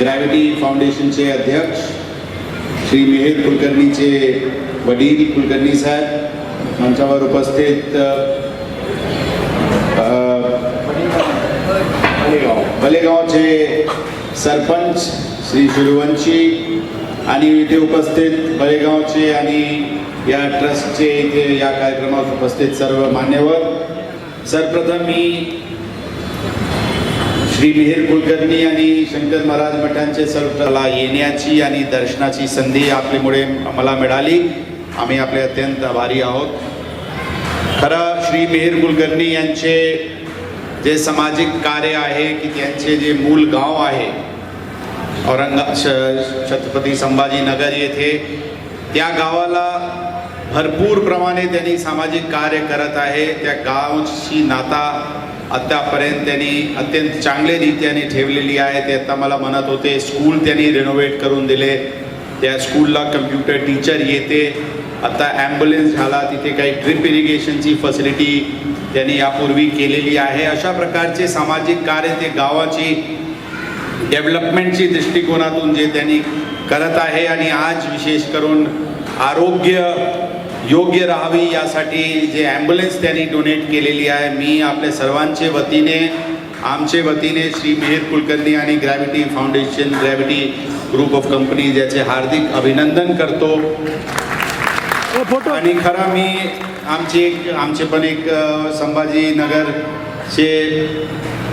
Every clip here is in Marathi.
ग्रॅव्हिटी फाउंडेशनचे अध्यक्ष श्री मिहिर कुलकर्णीचे वडील कुलकर्णी साहेब मंचावर उपस्थित अ, बलेगावचे सरपंच श्री सूर्यवंशी आणि इथे उपस्थित भलेगावचे आणि या ट्रस्टचे इथे या कार्यक्रमात उपस्थित सर्व मान्यवर. सर्वप्रथम मी श्री मिहिर कुलकर्णी आणि शंकर महाराज मठांचे सर्वला येण्याची आणि दर्शनाची संधी आपल्यामुळे मला मिळाली. आम्ही आपले अत्यंत आभारी आहोत. खरं श्री मिहिर कुलकर्णी यांचे जे सामाजिक कार्य आहे की त्यांचे जे मूल गाव आहे औरंगा छत्रपती संभाजीनगर येथे त्या गावाला भरपूर प्रमाणे त्यांनी सामाजिक कार्य करत आहे. त्या गावची नाता आत्तापर्यंत त्यांनी अत्यंत चांगल्या रीत्याने ठेवलेली आहे. ते आता मला म्हणत होते स्कूल त्यांनी रिनोव्हेट करून दिले. त्या स्कूलला कम्प्युटर टीचर येते. आता ॲम्ब्युलन्स झाला. तिथे काही ड्रिप इरिगेशनची फॅसिलिटी त्यांनी यापूर्वी केलेली आहे. अशा प्रकारचे सामाजिक कार्य ते गावाची डेव्हलपमेंटची दृष्टिकोनातून जे त्यांनी करत आहे. आणि आज विशेष करून आरोग्य योग्य राहावी यासाठी जे ॲम्ब्युलन्स त्यांनी डोनेट केलेली आहे मी आपल्या सर्वांचे वतीने आमचे वतीने श्री मिहिर कुलकर्णी आणि gravity foundation gravity group of companies याचे हार्दिक अभिनंदन करतो. आणि खरं मी आमची एक आमचे पण एक संभाजीनगरचे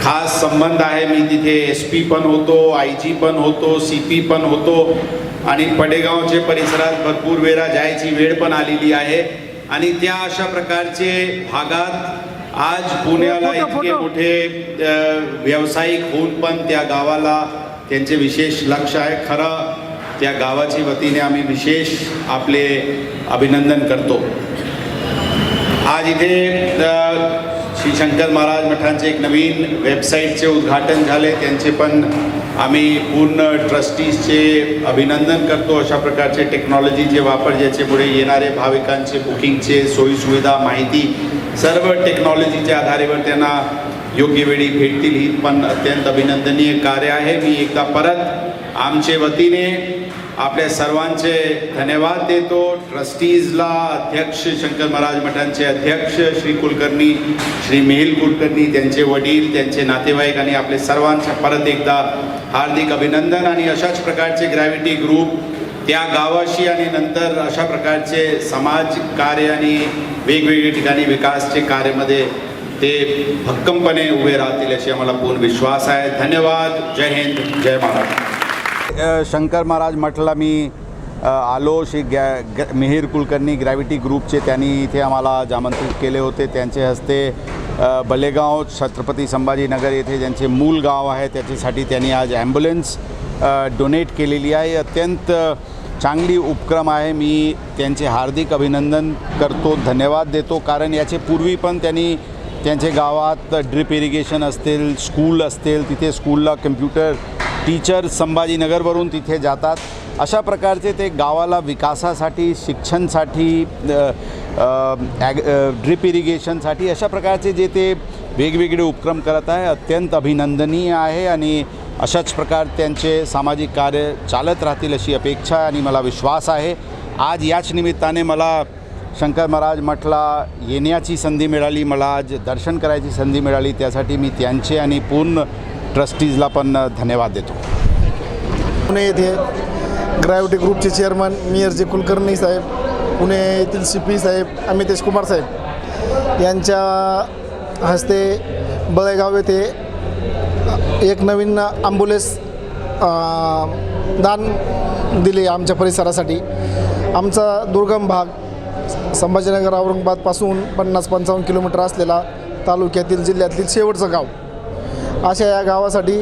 खास संबंध आहे. मी तिथे एस पी पण होतो आय जी पण होतो सी पी पण होतो. आणि पडेगावचे परिसरात भरपूर वेळा जायची वेळ पण आलेली आहे. आणि त्या अशा प्रकारचे भागात आज पुण्याला इतके. मोठे व्यावसायिक होऊन पण त्या गावाला त्यांचे विशेष लक्ष आहे. खरं त्या गावाची वतीने आम्ही विशेष आपले अभिनंदन करतो. आज इथे श्री शंकर महाराज मठांचे एक नवीन वेबसाईटचे उद्घाटन झाले. त्यांचे पण आम्ही पूर्ण ट्रस्टीजचे अभिनंदन करतो. अशा प्रकारचे टेक्नॉलॉजीचे वापर ज्याच्यामुळे येणारे भाविकांचे बुकिंगचे सोयीसुविधा माहिती सर्व टेक्नॉलॉजीच्या आधारेवर त्यांना योग्य वेळी भेटतील. ही पण अत्यंत अभिनंदनीय कार्य आहे. मी एकदा परत आमचे वतीने आपल्या सर्वांचे धन्यवाद देतो. ट्रस्टीजला अध्यक्ष शंकर महाराज मठांचे अध्यक्ष श्री कुलकर्णी श्री मेहिल कुलकर्णी त्यांचे वडील त्यांचे नातेवाईक आणि आपले सर्वांचे परत एकदा हार्दिक अभिनंदन आणि अशाच प्रकारचे ग्रॅव्हिटी ग्रुप त्या गावाशी आणि नंतर अशा प्रकारचे समाज कार्य आणि वेगवेगळ्या ठिकाणी विकासचे कार्यामध्ये ते भक्कमपणे उभे राहतील अशी आम्हाला पूर्ण विश्वास आहे. धन्यवाद. जय हिंद. जय महाराष्ट्र. शंकर महाराज मठला मी आलो श्री गॅ ग मिहिर कुलकर्णी ग्रॅव्हिटी ग्रुपचे. त्यांनी इथे आम्हाला आमंत्रित केले होते. त्यांचे हस्ते बलेगाव छत्रपती संभाजीनगर येथे ज्यांचे मूल गाव आहे त्याच्यासाठी त्यांनी आज ॲम्ब्युलन्स डोनेट केलेली आहे. अत्यंत चांगली उपक्रम आहे. मी त्यांचे हार्दिक अभिनंदन करतो धन्यवाद देतो. कारण याचे पूर्वी पण त्यांनी त्यांचे गावात ड्रिप इरिगेशन असतील स्कूल असतील तिथे स्कूलला कम्प्युटर टीचर संभाजीनगरवरून तिथे जातात. अशा प्रकारचे ते गावाला विकासासाठी शिक्षणसाठी ॲग ड्रिप इरिगेशनसाठी अशा प्रकारचे जे ते वेगवेगळे उपक्रम करत आहे अत्यंत अभिनंदनीय आहे आणि अशाच प्रकार त्यांचे सामाजिक कार्य चालत राहतील अशी अपेक्षा आणि मला विश्वास आहे. आज याच निमित्ताने मला शंकर महाराज मठला येण्याची संधी मिळाली मला आज दर्शन करायची संधी मिळाली त्यासाठी मी त्यांचे आणि पूर्ण ट्रस्टीजला पण धन्यवाद देतो. पुणे येथे ग्रॅव्हिटी ग्रुपचे चेअरमन मियरजी कुलकर्णी साहेब पुणे येथील सी पी साहेब अमितेश कुमार साहेब यांच्या हस्ते बळेगाव येथे एक नवीन ॲम्ब्युलन्स दान दिले आमच्या परिसरासाठी. आमचा दुर्गम भाग संभाजीनगर औरंगाबादपासून पन्नास पंचावन्न किलोमीटर असलेला तालुक्यातील जिल्ह्यातील शेवटचं गाव. अशा या गावासाठी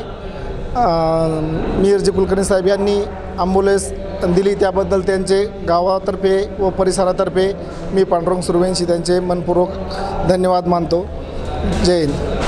मिरजी कुलकर्णी साहेब यांनी ॲम्ब्युलन्स दिली. त्याबद्दल त्यांचे गावातर्फे व परिसरातर्फे मी पांडुरंग सुरवेंशी त्यांचे मनपूर्वक धन्यवाद मानतो. जय हिंद.